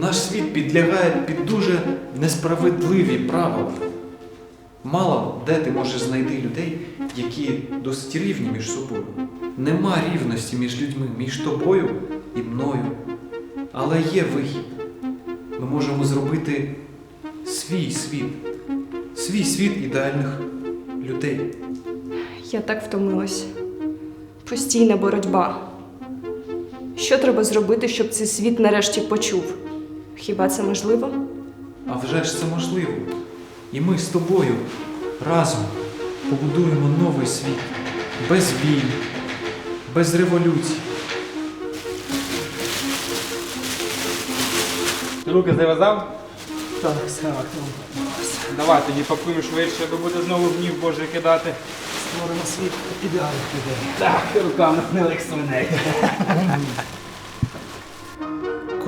Наш світ підлягає під дуже несправедливі правила. Мало де ти можеш знайти людей, які досить рівні між собою. Нема рівності між людьми, між тобою і мною. Але є вихід. Ми можемо зробити свій світ, свій світ ідеальних людей. Я так втомилась. Постійна боротьба. Що треба зробити, щоб цей світ нарешті почув? Хіба це можливо? А вже ж це можливо. І ми з тобою разом побудуємо новий світ без війн, без революцій. Руки зав'язав? Так, так, Давай тоді пакуємо швидше, бо буде знову гнів Божий кидати. створимо світ ідеальних людей. Так, руками гнилих свиней.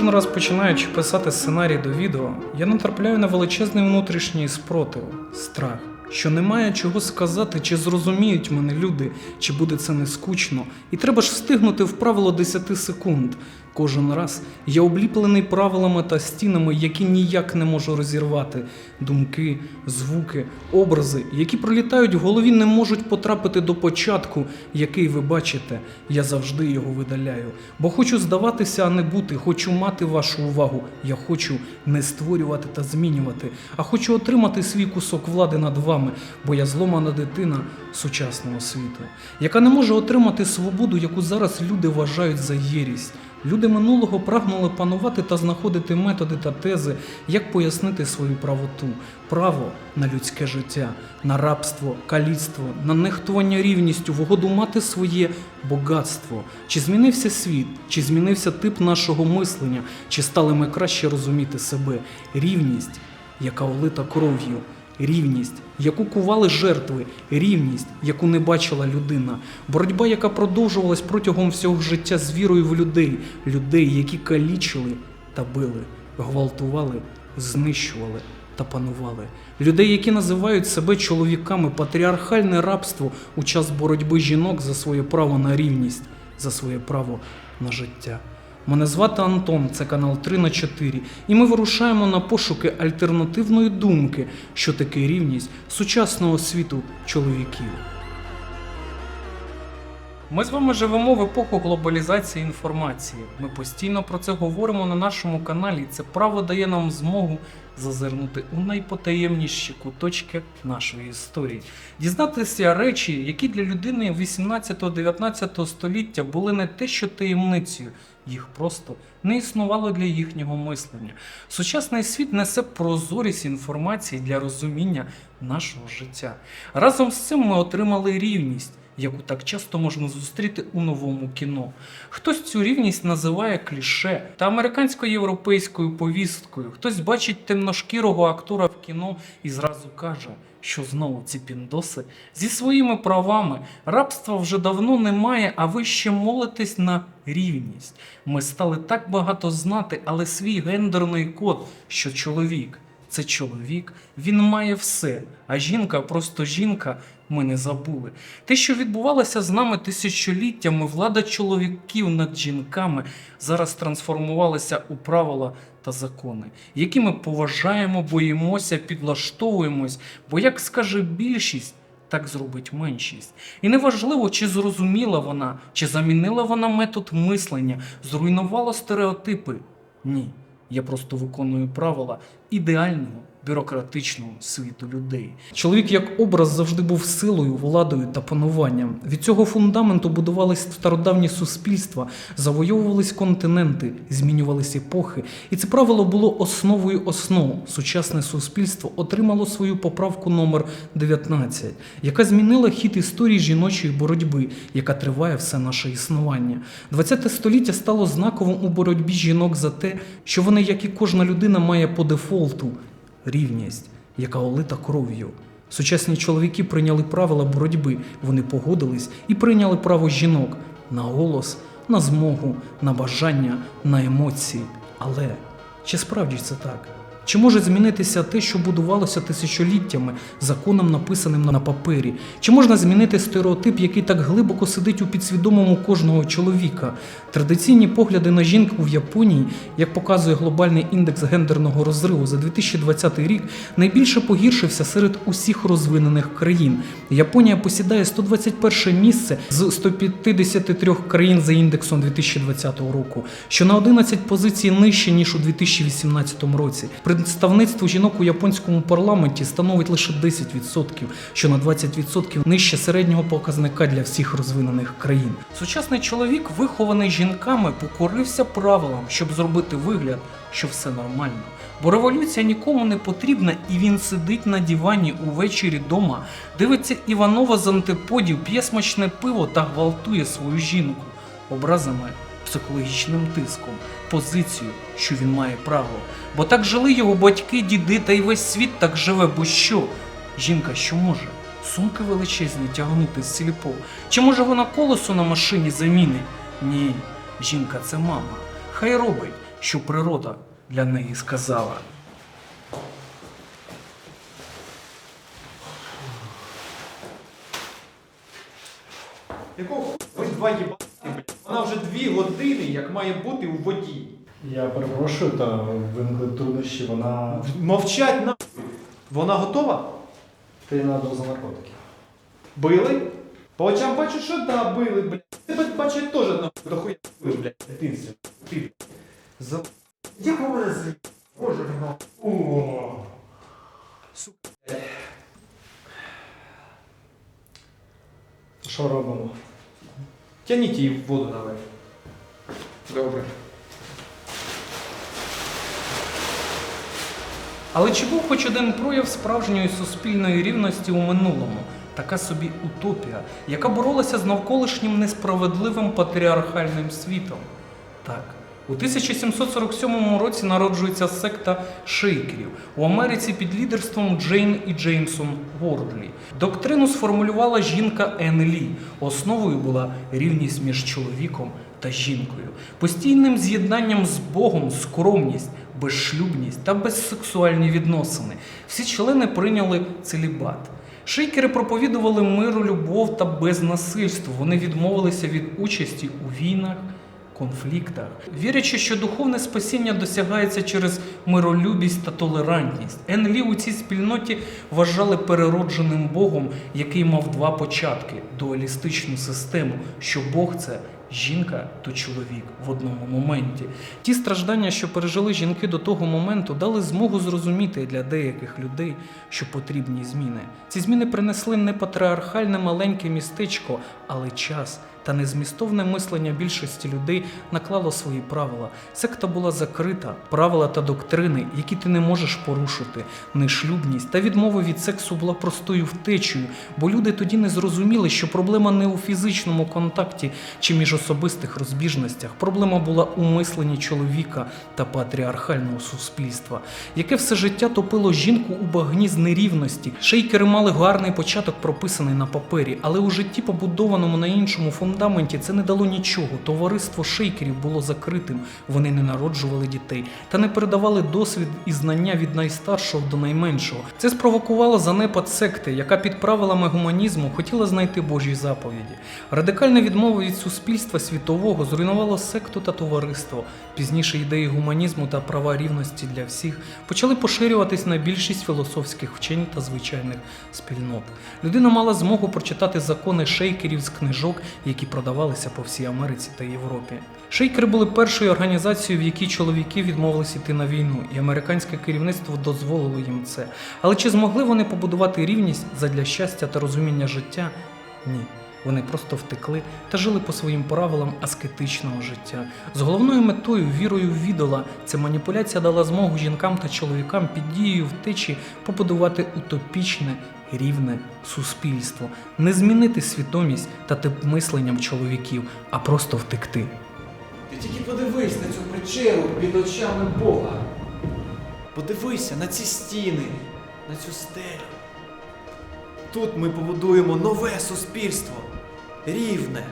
Кожен раз починаючи писати сценарій до відео, я натрапляю на величезний внутрішній спротив, страх, що немає чого сказати, чи зрозуміють мене люди, чи буде це не скучно, і треба ж встигнути в правило 10 секунд. Кожен раз я обліплений правилами та стінами, які ніяк не можу розірвати. Думки, звуки, образи, які пролітають в голові, не можуть потрапити до початку, який ви бачите. Я завжди його видаляю. Бо хочу здаватися, а не бути, хочу мати вашу увагу. Я хочу не створювати та змінювати, а хочу отримати свій кусок влади над вами, бо я зломана дитина сучасного світу, яка не може отримати свободу, яку зараз люди вважають за єрість. Люди минулого прагнули панувати та знаходити методи та тези, як пояснити свою правоту, право на людське життя, на рабство, каліцтво, на нехтування рівністю, в угоду мати своє багатство. Чи змінився світ, чи змінився тип нашого мислення, чи стали ми краще розуміти себе? Рівність, яка олита кров'ю. Рівність, яку кували жертви, рівність, яку не бачила людина, боротьба, яка продовжувалась протягом всього життя з вірою в людей, людей, які калічили та били, гвалтували, знищували та панували, людей, які називають себе чоловіками, патріархальне рабство у час боротьби жінок за своє право на рівність, за своє право на життя. Мене звати Антон, це канал 3 на 4, і ми вирушаємо на пошуки альтернативної думки, що таке рівність сучасного світу чоловіків. Ми з вами живемо в епоху глобалізації інформації. Ми постійно про це говоримо на нашому каналі. і Це право дає нам змогу зазирнути у найпотаємніші куточки нашої історії, дізнатися речі, які для людини 18-19 століття були не те, що таємницею, їх просто не існувало для їхнього мислення. Сучасний світ несе прозорість інформації для розуміння нашого життя. Разом з цим ми отримали рівність яку так часто можна зустріти у новому кіно. Хтось цю рівність називає кліше та американсько-європейською повісткою. Хтось бачить темношкірого актора в кіно і зразу каже, що знову ці піндоси зі своїми правами. Рабства вже давно немає, а ви ще молитесь на рівність. Ми стали так багато знати, але свій гендерний код, що чоловік. Це чоловік, він має все, а жінка просто жінка. Ми не забули. Те, що відбувалося з нами тисячоліттями, влада чоловіків над жінками зараз трансформувалася у правила та закони, які ми поважаємо, боїмося, підлаштовуємось, бо як скаже більшість. Так зробить меншість. І неважливо, чи зрозуміла вона, чи замінила вона метод мислення, зруйнувала стереотипи. Ні. Я просто виконую правила ідеального бюрократичного світу людей. Чоловік як образ завжди був силою, владою та пануванням. Від цього фундаменту будувались стародавні суспільства, завойовувались континенти, змінювались епохи. І це правило було основою основ. Сучасне суспільство отримало свою поправку номер 19, яка змінила хід історії жіночої боротьби, яка триває все наше існування. 20 століття стало знаковим у боротьбі жінок за те, що вони, як і кожна людина, має по дефолту рівність, яка олита кров'ю. Сучасні чоловіки прийняли правила боротьби, вони погодились і прийняли право жінок на голос, на змогу, на бажання, на емоції. Але чи справді це так? Чи може змінитися те, що будувалося тисячоліттями, законом написаним на папері? Чи можна змінити стереотип, який так глибоко сидить у підсвідомому кожного чоловіка? Традиційні погляди на жінку в Японії, як показує глобальний індекс гендерного розриву за 2020 рік, найбільше погіршився серед усіх розвинених країн. Японія посідає 121 місце з 153 країн за індексом 2020 року, що на 11 позицій нижче ніж у 2018 році. Представництво жінок у японському парламенті становить лише 10%, що на 20% нижче середнього показника для всіх розвинених країн. Сучасний чоловік, вихований жінками, покорився правилам, щоб зробити вигляд, що все нормально. Бо революція нікому не потрібна, і він сидить на дивані увечері дома, дивиться Іванова з антиподів, п'є смачне пиво та гвалтує свою жінку образами, психологічним тиском, позицію, що він має право. Бо так жили його батьки, діди та й весь світ так живе, бо що? Жінка що може? Сумки величезні тягнути з сільпо. Чи може вона колесо на машині замінить? Ні, жінка це мама. Хай робить, що природа для неї сказала. Якого ви два їбати, блядь? Вона вже дві години, як має бути у воді. Я перепрошую, та виникли труднощі, вона Мовчать нахуй. Вона готова? ти на дозу наркотиків. Били? По очам бачу, що да, били, блядь. Тебе бачать теж нахуй дохуя били, блядь. Дитинство. Ти. блядь. За... Як у. Боже мій. О. Сука. Що робимо? Тяніть її в воду давай. Добре. Але чи був хоч один прояв справжньої суспільної рівності у минулому? Така собі утопія, яка боролася з навколишнім несправедливим патріархальним світом. Так, у 1747 році народжується секта шейкерів у Америці під лідерством Джейн і Джеймсон Вордлі. Доктрину сформулювала жінка Ен Лі. Основою була рівність між чоловіком та жінкою, постійним з'єднанням з Богом, скромність, безшлюбність та безсексуальні відносини. Всі члени прийняли целібат. Шейкери проповідували миру, любов та безнасильство. Вони відмовилися від участі у війнах, конфліктах, вірячи, що духовне спасіння досягається через миролюбість та толерантність. Енлі у цій спільноті вважали переродженим Богом, який мав два початки дуалістичну систему, що Бог це жінка то чоловік в одному моменті. Ті страждання, що пережили жінки до того моменту, дали змогу зрозуміти для деяких людей, що потрібні зміни. Ці зміни принесли не патріархальне маленьке містечко, але час. Та незмістовне мислення більшості людей наклало свої правила. Секта була закрита, правила та доктрини, які ти не можеш порушити. Нешлюбність та відмова від сексу була простою втечею, бо люди тоді не зрозуміли, що проблема не у фізичному контакті чи міжособистих розбіжностях. Проблема була у мисленні чоловіка та патріархального суспільства, яке все життя топило жінку у багні з нерівності. Шейкери мали гарний початок прописаний на папері, але у житті, побудованому на іншому фундаменті, це не дало нічого. Товариство шейкерів було закритим, вони не народжували дітей та не передавали досвід і знання від найстаршого до найменшого. Це спровокувало занепад секти, яка під правилами гуманізму хотіла знайти Божі заповіді. Радикальна відмова від суспільства світового зруйнувало секту та товариство. Пізніше ідеї гуманізму та права рівності для всіх почали поширюватись на більшість філософських вчень та звичайних спільнот. Людина мала змогу прочитати закони шейкерів з книжок, які продавалися по всій Америці та Європі. Шейкери були першою організацією, в якій чоловіки відмовились йти на війну, і американське керівництво дозволило їм це. Але чи змогли вони побудувати рівність задля щастя та розуміння життя? Ні. Вони просто втекли та жили по своїм правилам аскетичного життя. З головною метою, вірою в ідола, ця маніпуляція дала змогу жінкам та чоловікам під дією втечі побудувати утопічне рівне суспільство, не змінити свідомість та тип мисленням чоловіків, а просто втекти. Ти тільки подивись на цю печеру під очами Бога. Подивися на ці стіни, на цю стелю. Тут ми побудуємо нове суспільство. Рівне.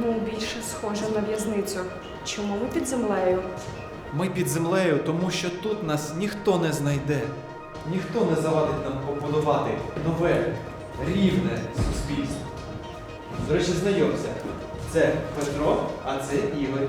Ну, більше схоже на в'язницю. Чому ви під землею? Ми під землею, тому що тут нас ніхто не знайде. Ніхто не завадить нам побудувати нове, рівне суспільство. До речі, знайомся. Це Петро, а це Ігор.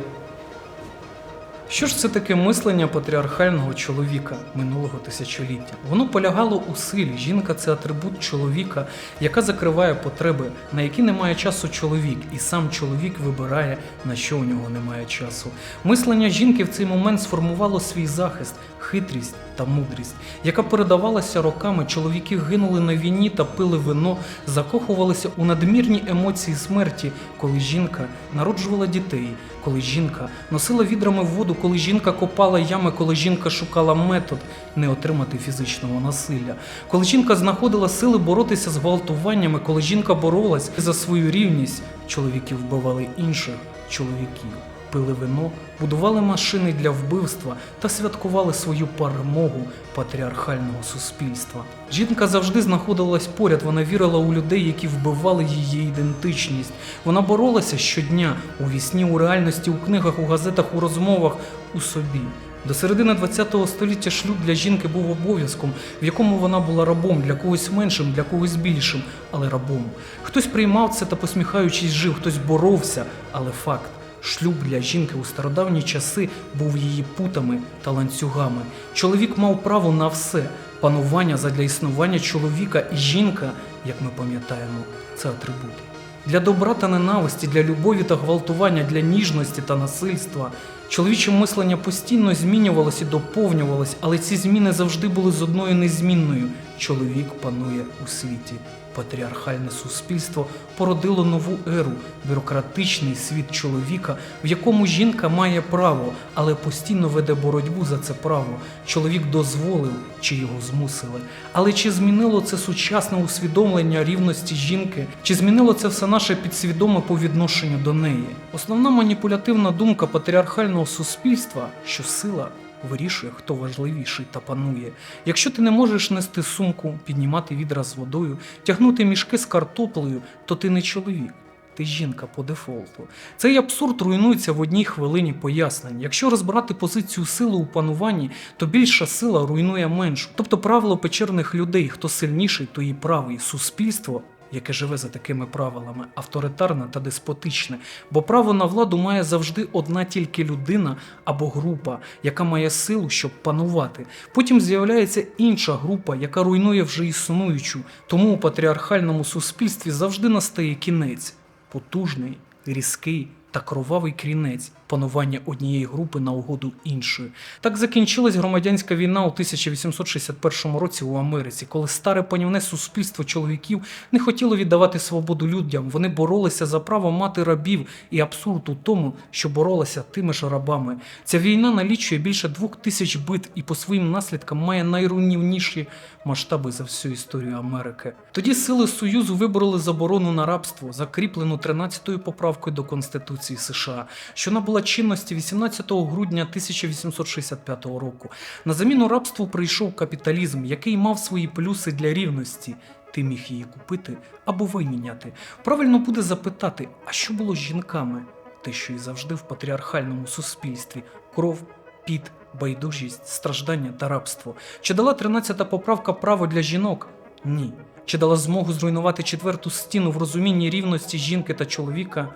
Що ж це таке мислення патріархального чоловіка минулого тисячоліття? Воно полягало у силі. Жінка це атрибут чоловіка, яка закриває потреби, на які немає часу чоловік, і сам чоловік вибирає, на що у нього немає часу. Мислення жінки в цей момент сформувало свій захист, хитрість та мудрість, яка передавалася роками. Чоловіки гинули на війні та пили вино, закохувалися у надмірні емоції смерті, коли жінка народжувала дітей, коли жінка носила відрами воду, коли жінка копала ями, коли жінка шукала метод не отримати фізичного насилля, коли жінка знаходила сили боротися з гвалтуваннями, коли жінка боролась за свою рівність, чоловіки вбивали інших чоловіків. Пили вино, будували машини для вбивства та святкували свою перемогу патріархального суспільства. Жінка завжди знаходилась поряд, вона вірила у людей, які вбивали її ідентичність. Вона боролася щодня у вісні, у реальності, у книгах, у газетах, у розмовах, у собі. До середини ХХ століття шлюб для жінки був обов'язком, в якому вона була рабом, для когось меншим, для когось більшим, але рабом. Хтось приймав це та посміхаючись жив, хтось боровся, але факт. Шлюб для жінки у стародавні часи був її путами та ланцюгами. Чоловік мав право на все. Панування задля існування чоловіка і жінка, як ми пам'ятаємо, це атрибути. Для добра та ненависті, для любові та гвалтування, для ніжності та насильства. Чоловіче мислення постійно змінювалось і доповнювалось, але ці зміни завжди були з одною незмінною: чоловік панує у світі. Патріархальне суспільство породило нову еру, бюрократичний світ чоловіка, в якому жінка має право, але постійно веде боротьбу за це право. Чоловік дозволив чи його змусили. Але чи змінило це сучасне усвідомлення рівності жінки? Чи змінило це все наше підсвідоме по відношенню до неї? Основна маніпулятивна думка патріархального суспільства, що сила вирішує, хто важливіший та панує. Якщо ти не можеш нести сумку, піднімати відра з водою, тягнути мішки з картоплею, то ти не чоловік. Ти жінка по дефолту. Цей абсурд руйнується в одній хвилині пояснень. Якщо розбирати позицію сили у пануванні, то більша сила руйнує меншу. Тобто правило печерних людей: хто сильніший, то і правий. Суспільство яке живе за такими правилами, авторитарне та деспотичне, бо право на владу має завжди одна тільки людина або група, яка має силу, щоб панувати. Потім з'являється інша група, яка руйнує вже існуючу. Тому у патріархальному суспільстві завжди настає кінець потужний, різкий та кровавий крінець панування однієї групи на угоду іншої. Так закінчилась громадянська війна у 1861 році у Америці, коли старе панівне суспільство чоловіків не хотіло віддавати свободу людям. Вони боролися за право мати рабів, і абсурд у тому, що боролися тими ж рабами. Ця війна налічує більше двох тисяч бит і по своїм наслідкам має найруйнівніші масштаби за всю історію Америки. Тоді сили Союзу вибороли заборону на рабство, закріплену 13-ю поправкою до Конституції США, що набула чинності 18 грудня 1865 року. На заміну рабству прийшов капіталізм, який мав свої плюси для рівності. Ти міг її купити або виміняти. Правильно буде запитати, а що було з жінками? Те, що і завжди в патріархальному суспільстві: кров, піт, байдужість, страждання та рабство. Чи дала 13-та поправка право для жінок? Ні. Чи дала змогу зруйнувати четверту стіну в розумінні рівності жінки та чоловіка?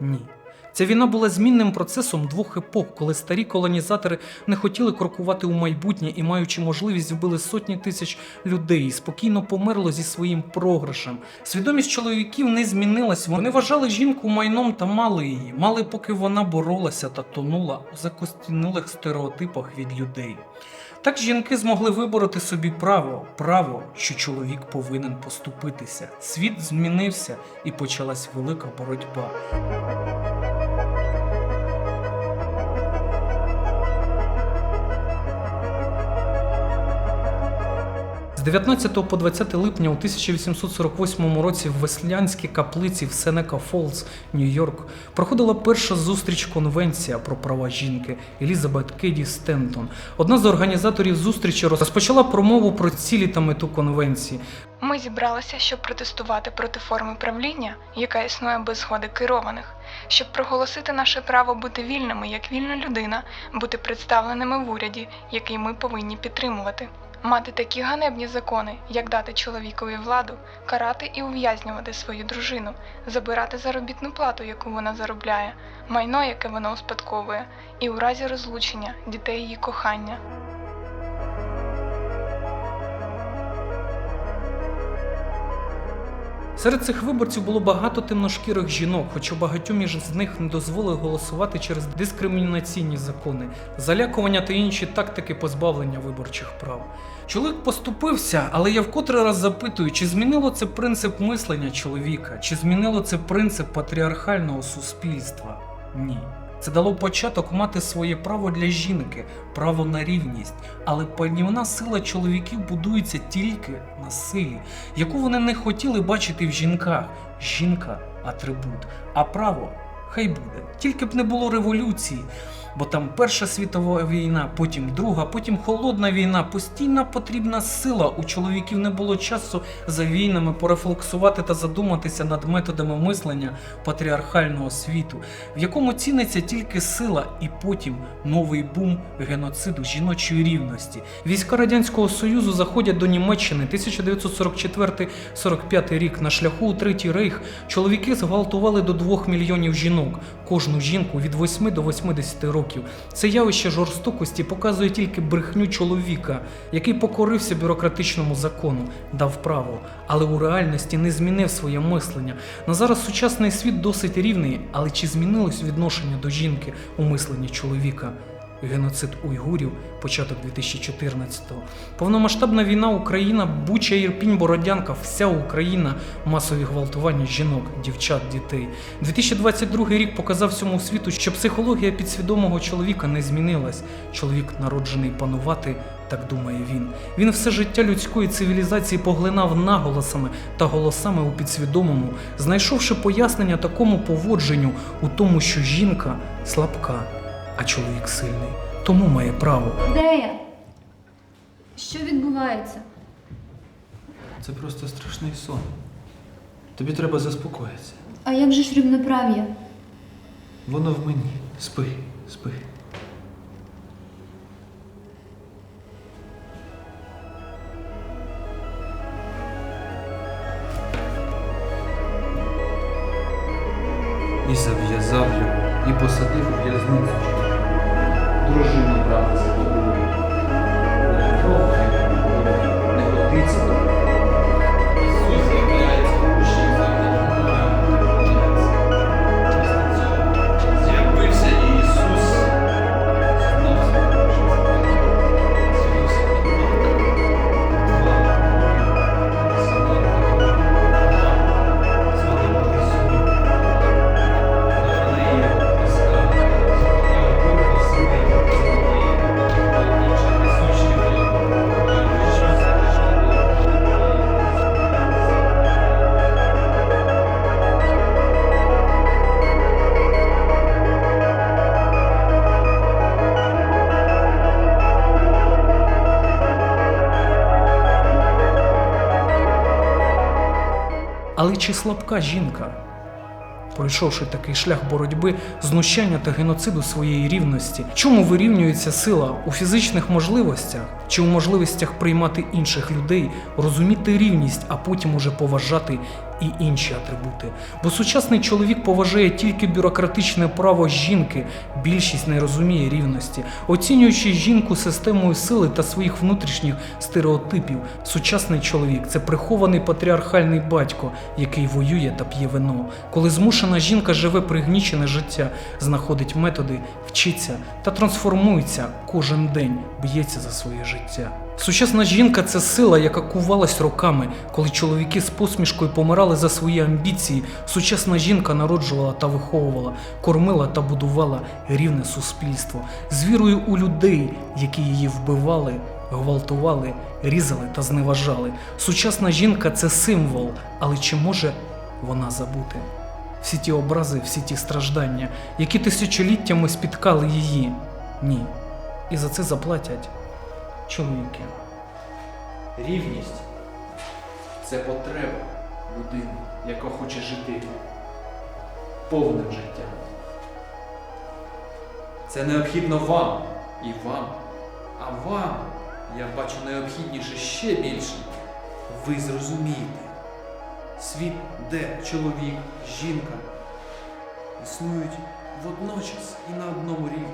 Ні. Ця війна була змінним процесом двох епох, коли старі колонізатори не хотіли крокувати у майбутнє і, маючи можливість, вбили сотні тисяч людей і спокійно померло зі своїм програшем. Свідомість чоловіків не змінилась. Вони вважали жінку майном та мали її, мали, поки вона боролася та тонула у закостянулих стереотипах від людей. Так жінки змогли вибороти собі право, право, що чоловік повинен поступитися. Світ змінився і почалась велика боротьба. З 19 по 20 липня у 1848 році в Веслянській каплиці в Сенека Фолз, Нью-Йорк, проходила перша зустріч конвенція про права жінки Елізабет Кеді Стентон. Одна з організаторів зустрічі розпочала промову про цілі та мету конвенції. Ми зібралися, щоб протестувати проти форми правління, яка існує без згоди керованих, щоб проголосити наше право бути вільними як вільна людина, бути представленими в уряді, який ми повинні підтримувати, мати такі ганебні закони, як дати чоловікові владу, карати і ув'язнювати свою дружину, забирати заробітну плату, яку вона заробляє, майно, яке вона успадковує, і у разі розлучення дітей її кохання. Серед цих виборців було багато темношкірих жінок, хоча багатьом із них не дозволили голосувати через дискримінаційні закони, залякування та інші тактики позбавлення виборчих прав. Чоловік поступився, але я вкотре раз запитую, чи змінило це принцип мислення чоловіка, чи змінило це принцип патріархального суспільства? Ні. Це дало початок мати своє право для жінки, право на рівність. Але панівна сила чоловіків будується тільки на силі, яку вони не хотіли бачити в жінках. Жінка атрибут, а право хай буде. Тільки б не було революції, бо там Перша світова війна, потім Друга, потім холодна війна. Постійна потрібна сила. У чоловіків не було часу за війнами порефлексувати та задуматися над методами мислення патріархального світу, в якому ціниться тільки сила, і потім новий бум геноциду жіночої рівності. Війська радянського союзу заходять до Німеччини 1944-45 рік. На шляху у третій рейх чоловіки зґвалтували до 2 мільйонів жінок, кожну жінку від 8 до 80 років. Це явище жорстокості показує тільки брехню чоловіка, який покорився бюрократичному закону, дав право, але у реальності не змінив своє мислення. На зараз сучасний світ досить рівний, але чи змінилось відношення до жінки у мисленні чоловіка? Геноцид уйгурів, початок 2014-го. Повномасштабна війна Україна, Буча, Ірпінь, Бородянка, вся Україна, масові гвалтування жінок, дівчат, дітей. 2022 рік показав всьому світу, що психологія підсвідомого чоловіка не змінилась. Чоловік народжений панувати, так думає він. Він все життя людської цивілізації поглинав наголосами та голосами у підсвідомому, знайшовши пояснення такому поводженню у тому, що жінка слабка, а чоловік сильний, тому має право. Де я? Що відбувається? Це просто страшний сон. Тобі треба заспокоїтися. А як же ж рівноправ'я? Воно в мені. Спи, спи. І зав'язав його, і посадив у в'язницю. Дружину брати за тобою. Чи слабка жінка? Пройшовши такий шлях боротьби, знущання та геноциду своєї рівності, чому вирівнюється сила у фізичних можливостях чи у можливостях приймати інших людей, розуміти рівність, а потім уже поважати і інші атрибути? Бо сучасний чоловік поважає тільки бюрократичне право жінки, більшість не розуміє рівності, оцінюючи жінку системою сили та своїх внутрішніх стереотипів. Сучасний чоловік це прихований патріархальний батько, який воює та п'є вино. Коли змушена жінка живе пригнічене життя, знаходить методи, вчиться та трансформується кожен день, б'ється за своє життя. Сучасна жінка це сила, яка кувалась роками, коли чоловіки з посмішкою помирали за свої амбіції. Сучасна жінка народжувала та виховувала, кормила та будувала рівне суспільство з вірою у людей, які її вбивали, гвалтували, різали та зневажали. Сучасна жінка це символ, але чи може вона забути? Всі ті образи, всі ті страждання, які тисячоліттями спіткали її. Ні. І за це заплатять чоловіки. Рівність це потреба людини, яка хоче жити повним життям. Це необхідно вам і вам. А вам, я бачу, необхідніше ще більше. Ви зрозумієте. Світ, де чоловік, жінка існують водночас і на одному рівні.